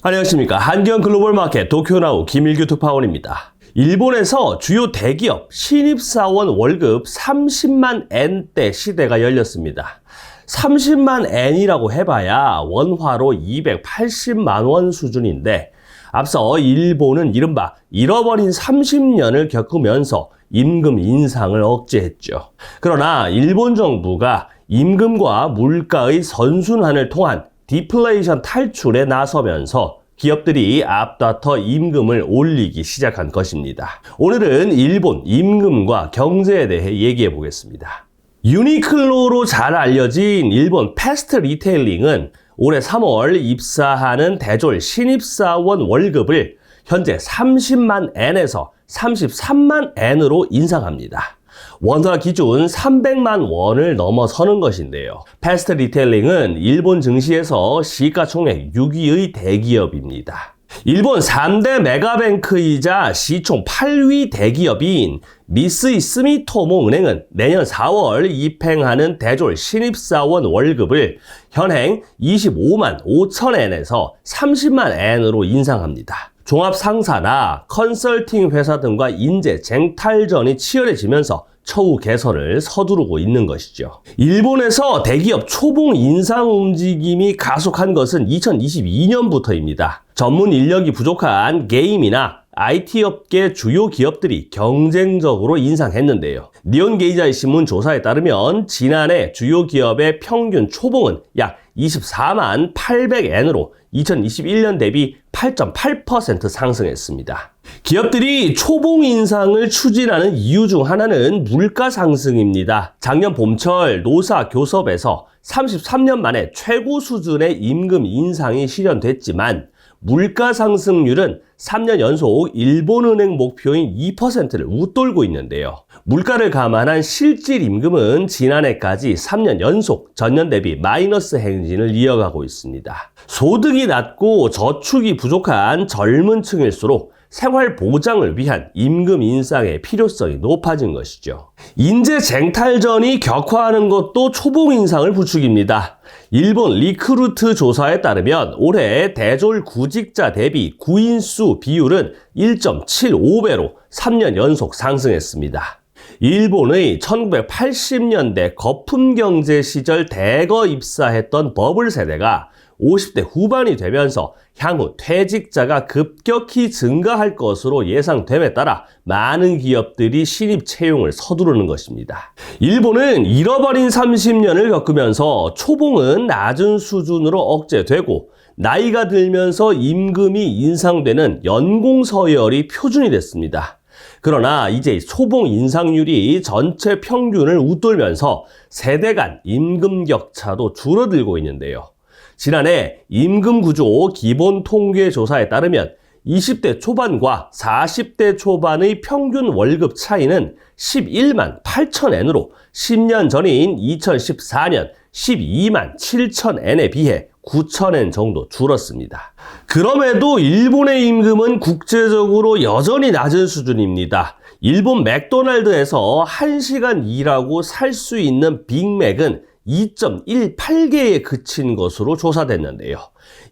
안녕하십니까. 한경 글로벌 마켓 도쿄나우 김일규 특파원입니다. 일본에서 주요 대기업 신입사원 월급 30만 엔대 시대가 열렸습니다. 30만 엔이라고 해봐야 원화로 280만 원 수준인데 앞서 일본은 이른바 잃어버린 30년을 겪으면서 임금 인상을 억제했죠. 그러나 일본 정부가 임금과 물가의 선순환을 통한 디플레이션 탈출에 나서면서 기업들이 앞다퉈 임금을 올리기 시작한 것입니다. 오늘은 일본 임금과 경제에 대해 얘기해 보겠습니다. 유니클로로 잘 알려진 일본 패스트 리테일링은 올해 3월 입사하는 대졸 신입사원 월급을 현재 30만 엔에서 33만 엔으로 인상합니다. 원화 기준 300만 원을 넘어서는 것인데요. 패스트 리테일링은 일본 증시에서 시가총액 6위의 대기업입니다. 일본 3대 메가뱅크이자 시총 8위 대기업인 미쓰이 스미토모 은행은 내년 4월 입행하는 대졸 신입사원 월급을 현행 25만 5천 엔에서 30만 엔으로 인상합니다. 종합 상사나 컨설팅 회사 등과 인재 쟁탈전이 치열해지면서 처우 개선을 서두르고 있는 것이죠. 일본에서 대기업 초봉 인상 움직임이 가속한 것은 2022년부터입니다. 전문 인력이 부족한 게임이나 IT 업계 주요 기업들이 경쟁적으로 인상했는데요. 니온 게이자이 신문 조사에 따르면 지난해 주요 기업의 평균 초봉은 약 24만 800엔으로 2021년 대비 8.8% 상승했습니다. 기업들이 초봉 인상을 추진하는 이유 중 하나는 물가 상승입니다. 작년 봄철 노사 교섭에서 33년 만에 최고 수준의 임금 인상이 실현됐지만 물가 상승률은 3년 연속 일본은행 목표인 2%를 웃돌고 있는데요. 물가를 감안한 실질 임금은 지난해까지 3년 연속 전년 대비 마이너스 행진을 이어가고 있습니다. 소득이 낮고 저축이 부족한 젊은 층일수록 생활 보장을 위한 임금 인상의 필요성이 높아진 것이죠. 인재 쟁탈전이 격화하는 것도 초봉 인상을 부추깁니다. 일본 리크루트 조사에 따르면 올해 대졸 구직자 대비 구인수 비율은 1.75배로 3년 연속 상승했습니다. 일본의 1980년대 거품 경제 시절 대거 입사했던 버블 세대가 50대 후반이 되면서 향후 퇴직자가 급격히 증가할 것으로 예상됨에 따라 많은 기업들이 신입 채용을 서두르는 것입니다. 일본은 잃어버린 30년을 겪으면서 초봉은 낮은 수준으로 억제되고 나이가 들면서 임금이 인상되는 연공 서열이 표준이 됐습니다. 그러나 이제 초봉 인상률이 전체 평균을 웃돌면서 세대 간 임금 격차도 줄어들고 있는데요. 지난해 임금 구조 기본 통계 조사에 따르면 20대 초반과 40대 초반의 평균 월급 차이는 11만 8천 엔으로 10년 전인 2014년 12만 7천 엔에 비해 9천 엔 정도 줄었습니다. 그럼에도 일본의 임금은 국제적으로 여전히 낮은 수준입니다. 일본 맥도날드에서 1시간 일하고 살 수 있는 빅맥은 2.18개에 그친 것으로 조사됐는데요.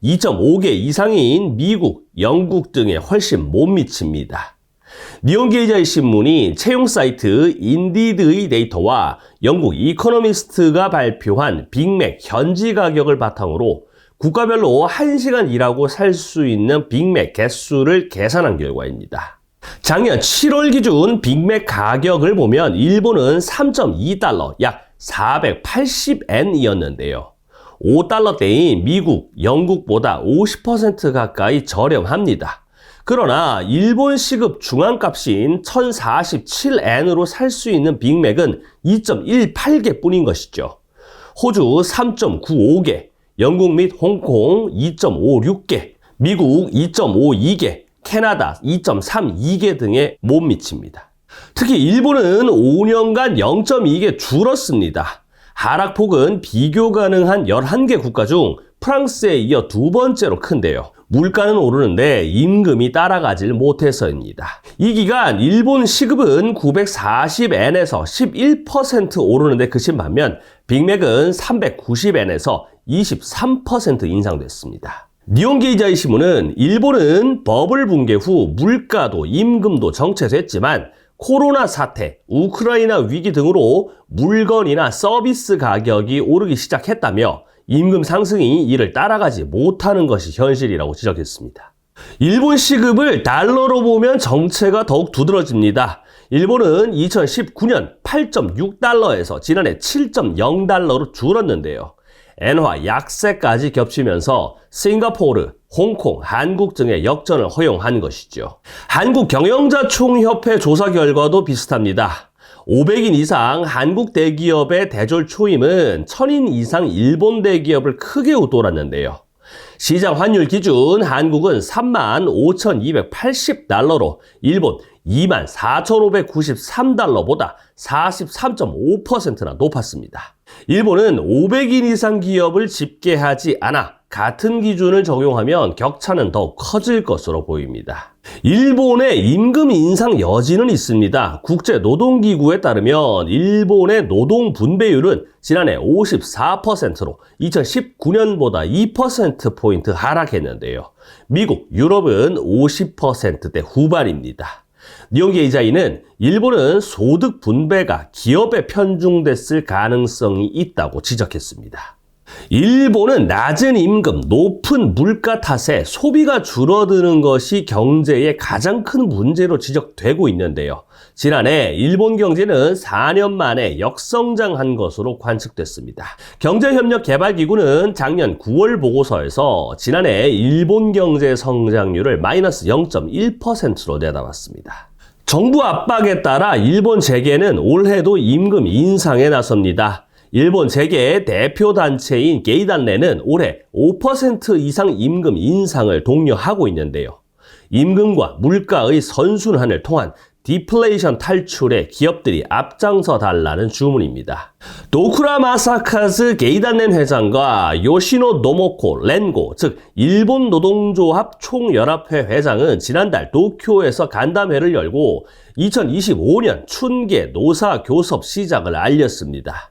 2.5개 이상인 미국, 영국 등에 훨씬 못 미칩니다. 니온게이자의 신문이 채용 사이트 인디드의 데이터와 영국 이코노미스트가 발표한 빅맥 현지 가격을 바탕으로 국가별로 1시간 일하고 살 수 있는 빅맥 개수를 계산한 결과입니다. 작년 7월 기준 빅맥 가격을 보면 일본은 3.2달러, 약 480엔이었는데요. 5달러대인 미국, 영국보다 50% 가까이 저렴합니다. 그러나 일본 시급 중앙값인 1047엔으로 살 수 있는 빅맥은 2.18개 뿐인 것이죠. 호주 3.95개, 영국 및 홍콩 2.56개, 미국 2.52개, 캐나다 2.32개 등에 못 미칩니다. 특히 일본은 5년간 0.2개 줄었습니다. 하락폭은 비교 가능한 11개 국가 중 프랑스에 이어 두 번째로 큰데요. 물가는 오르는데 임금이 따라가질 못해서입니다. 이 기간 일본 시급은 940엔에서 11% 오르는데 그친 반면 빅맥은 390엔에서 23% 인상됐습니다. 니온게이자이 신문은 일본은 버블 붕괴 후 물가도 임금도 정체됐지만 코로나 사태, 우크라이나 위기 등으로 물건이나 서비스 가격이 오르기 시작했다며 임금 상승이 이를 따라가지 못하는 것이 현실이라고 지적했습니다. 일본 시급을 달러로 보면 정체가 더욱 두드러집니다. 일본은 2019년 8.6달러에서 지난해 7.0달러로 줄었는데요. 엔화 약세까지 겹치면서 싱가포르, 홍콩, 한국 등의 역전을 허용한 것이죠. 한국 경영자 총협회 조사 결과도 비슷합니다. 500인 이상 한국 대기업의 대졸 초임은 1000인 이상 일본 대기업을 크게 웃돌았는데요. 시장 환율 기준 한국은 35,280달러로 일본 24,593달러보다 43.5%나 높았습니다. 일본은 500인 이상 기업을 집계하지 않아 같은 기준을 적용하면 격차는 더 커질 것으로 보입니다. 일본의 임금 인상 여지는 있습니다. 국제노동기구에 따르면 일본의 노동 분배율은 지난해 54%로 2019년보다 2%포인트 하락했는데요. 미국, 유럽은 50%대 후반입니다. 니온게이자이는 일본은 소득 분배가 기업에 편중됐을 가능성이 있다고 지적했습니다. 일본은 낮은 임금, 높은 물가 탓에 소비가 줄어드는 것이 경제의 가장 큰 문제로 지적되고 있는데요. 지난해 일본 경제는 4년 만에 역성장한 것으로 관측됐습니다. 경제협력개발기구는 작년 9월 보고서에서 지난해 일본 경제 성장률을 마이너스 0.1%로 내다봤습니다. 정부 압박에 따라 일본 재계는 올해도 임금 인상에 나섭니다. 일본 재계 대표 단체인 게이단레는 올해 5% 이상 임금 인상을 독려하고 있는데요. 임금과 물가의 선순환을 통한 디플레이션 탈출에 기업들이 앞장서 달라는 주문입니다. 도쿠라 마사카즈 게이단넨 회장과 요시노 노모코 렌고, 즉 일본 노동조합 총연합회 회장은 지난달 도쿄에서 간담회를 열고 2025년 춘계 노사 교섭 시작을 알렸습니다.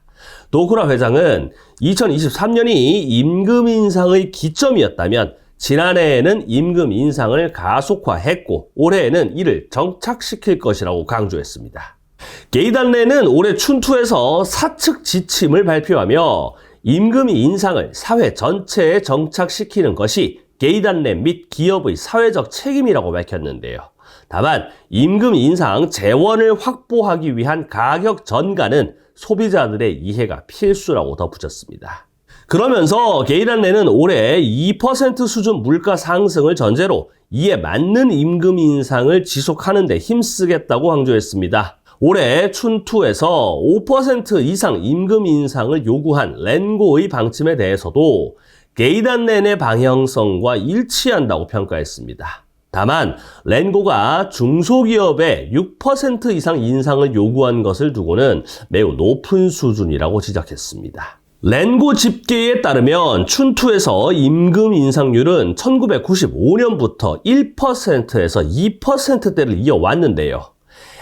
도쿠라 회장은 2023년이 임금 인상의 기점이었다면 지난해에는 임금 인상을 가속화했고 올해에는 이를 정착시킬 것이라고 강조했습니다. 게이단레는 올해 춘투에서 사측 지침을 발표하며 임금 인상을 사회 전체에 정착시키는 것이 게이단레 및 기업의 사회적 책임이라고 밝혔는데요. 다만 임금 인상 재원을 확보하기 위한 가격 전가는 소비자들의 이해가 필수라고 덧붙였습니다. 그러면서 게이란레는 올해 2% 수준 물가 상승을 전제로 이에 맞는 임금 인상을 지속하는 데 힘쓰겠다고 강조했습니다. 올해 춘투에서 5% 이상 임금 인상을 요구한 렌고의 방침에 대해서도 게이단렌의 방향성과 일치한다고 평가했습니다. 다만 렌고가 중소기업에 6% 이상 인상을 요구한 것을 두고는 매우 높은 수준이라고 지적했습니다. 렌고 집계에 따르면 춘투에서 임금 인상률은 1995년부터 1%에서 2%대를 이어왔는데요.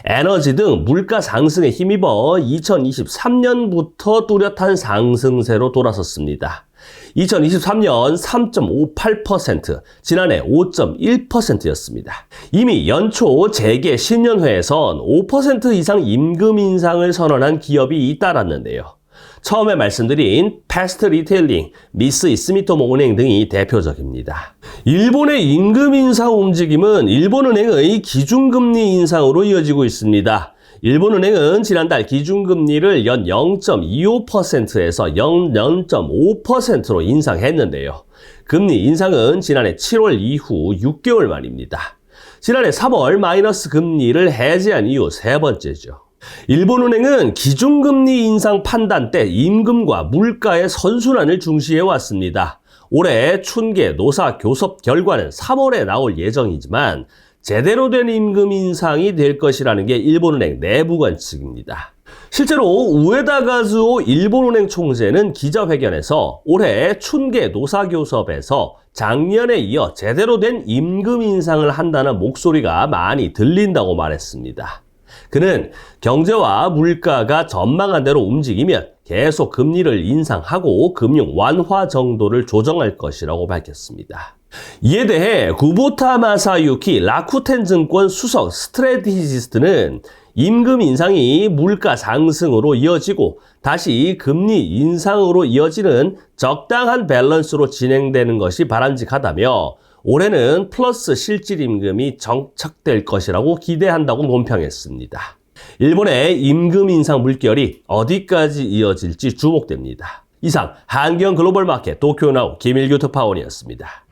에너지 등 물가 상승에 힘입어 2023년부터 뚜렷한 상승세로 돌아섰습니다. 2023년 3.58%, 지난해 5.1%였습니다. 이미 연초 재계 신년회에선 5% 이상 임금 인상을 선언한 기업이 잇따랐는데요. 처음에 말씀드린 패스트 리테일링, 미스 이스미토 모 은행 등이 대표적입니다. 일본의 임금 인상 움직임은 일본은행의 기준금리 인상으로 이어지고 있습니다. 일본은행은 지난달 기준금리를 연 0.25%에서 0.5%로 인상했는데요. 금리 인상은 지난해 7월 이후 6개월 만입니다. 지난해 3월 마이너스 금리를 해제한 이후 세 번째죠. 일본은행은 기준금리 인상 판단 때 임금과 물가의 선순환을 중시해 왔습니다. 올해 춘계 노사 교섭 결과는 3월에 나올 예정이지만 제대로 된 임금 인상이 될 것이라는 게 일본은행 내부 관측입니다. 실제로 우에다 가즈오 일본은행 총재는 기자회견에서 올해 춘계 노사교섭에서 작년에 이어 제대로 된 임금 인상을 한다는 목소리가 많이 들린다고 말했습니다. 그는 경제와 물가가 전망한 대로 움직이면 계속 금리를 인상하고 금융 완화 정도를 조정할 것이라고 밝혔습니다. 이에 대해 구보타 마사유키 라쿠텐 증권 수석 스트레티지스트는 임금 인상이 물가 상승으로 이어지고 다시 금리 인상으로 이어지는 적당한 밸런스로 진행되는 것이 바람직하다며 올해는 플러스 실질 임금이 정착될 것이라고 기대한다고 논평했습니다. 일본의 임금 인상 물결이 어디까지 이어질지 주목됩니다. 이상 한경 글로벌 마켓 도쿄 나우 김일규 특파원이었습니다.